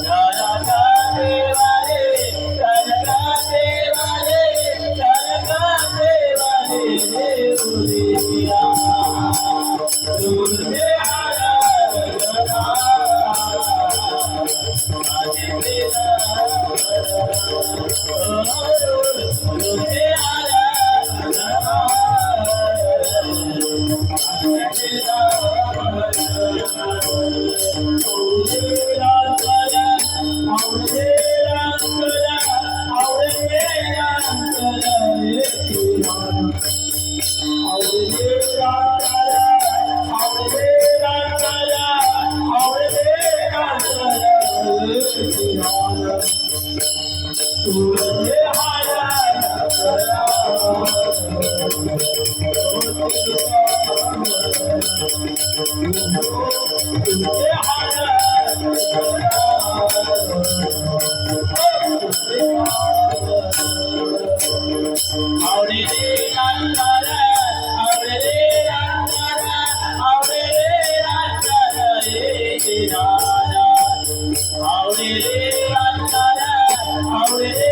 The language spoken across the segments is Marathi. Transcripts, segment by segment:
No. Hare Hare Hare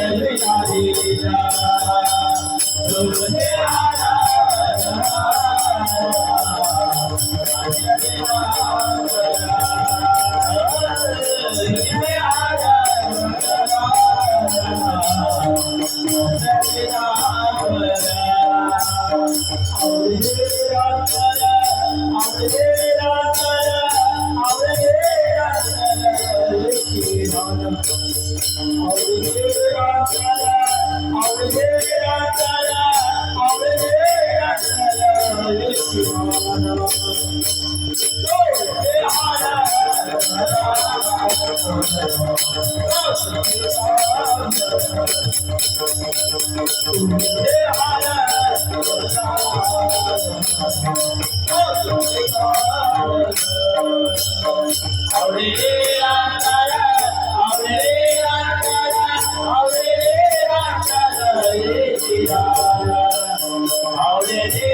Hare Hare Hallelujah.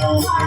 তোমার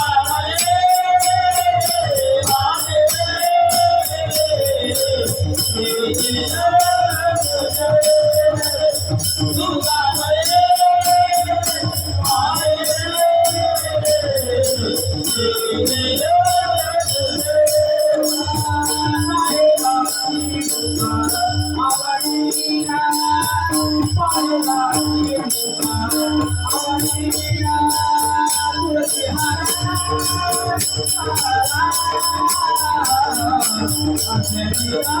Thank you.